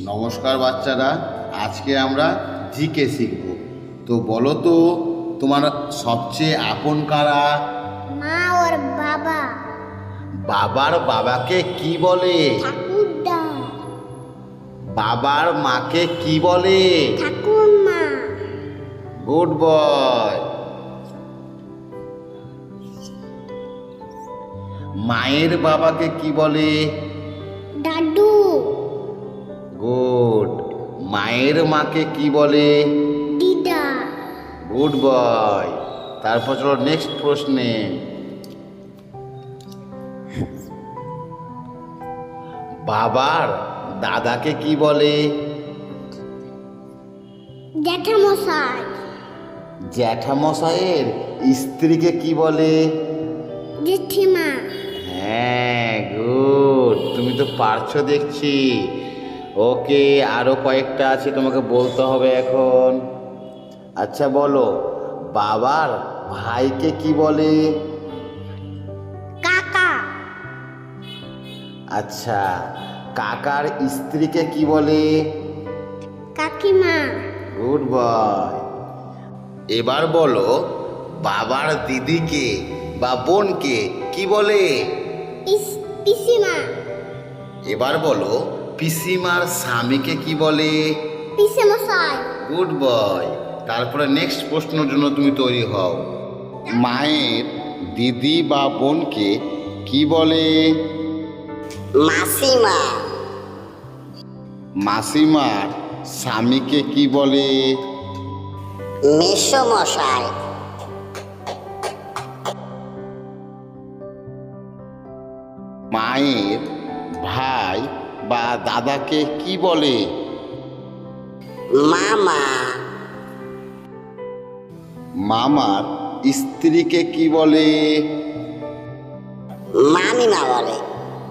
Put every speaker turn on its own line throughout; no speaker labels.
নমস্কার বাচ্চারা আজকে আমরা জিকে শিখব। তো বলো তো তোমার সবচেয়ে আপন কারা?
মা ওর বাবা।
বাবার বাবাকে কি বলে?
ঠাকুরদা।
বাবার মাকে কি বলে?
ঠাকুরমা।
Good boy. মায়ের বাবাকে কি বলে?
দাদু।
মায়ের মাকে কি বলে?
দিদা।
গুড বয় তারপর চলো নেক্সট প্রশ্নে। বাবার দাদাকে কি বলে?
জ্যাঠামশাই।
জ্যাঠামশাইয়ের স্ত্রীকে কি বলে?
জেঠিমা।
হ্যাঁ গুড তুমি তো পারছ দেখছি। ওকে আরও কয়েকটা আছে তোমাকে বলতে হবে এখন। আচ্ছা বলো বাবার ভাইকে কি বলে?
কাকা।
আচ্ছা কাকার স্ত্রীকে কি বলে?
কাকিমা।
Good boy. এবার বলো বাবার দিদিকে বা বোনকে কি বলে?
পিস- পিসিমা।
এবার বলো পিসিমার স্বামীকে কি বলে?
পিসেমশাই।
Good boy. তারপরে নেক্সট প্রশ্নের জন্য তুমি তৈরি হও। মায়ের দিদি বা বোনকে কি বলে?
মাসিমা।
মাসিমার স্বামীকে কি বলে?
মেসমশাই।
মায়ের ভাই বা দাদাকে কি বলে?
মামা।
মামার স্ত্রীকে কি বলে?
মামিমা বলে।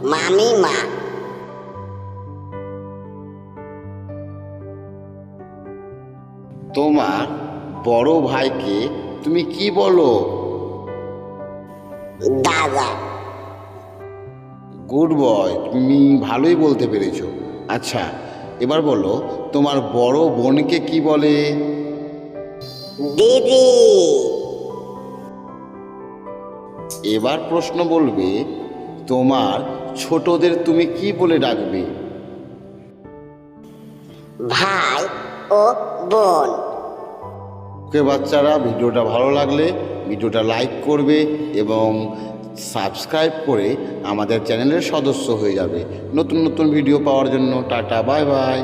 মামিমা।
তোমার বড় ভাইকে তুমি কি বলো?
দাদা।
গুড বয় তুমি ভালোই বলতে পেরেছ। আচ্ছা এবার বলো তোমার বড় বোনকে কি বলে?
দিদি।
এবার প্রশ্ন বলবে তোমার ছোটদের তুমি কি বলে ডাকবে?
ভাই ও বোন।
ওকে বাচ্চারা ভিডিওটা ভালো লাগলে ভিডিওটা লাইক করবে এবং সাবস্ক্রাইব করে আমাদের চ্যানেলের সদস্য হয়ে যাবে। নতুন নতুন ভিডিও পাওয়ার জন্য টাটা, বাই বাই।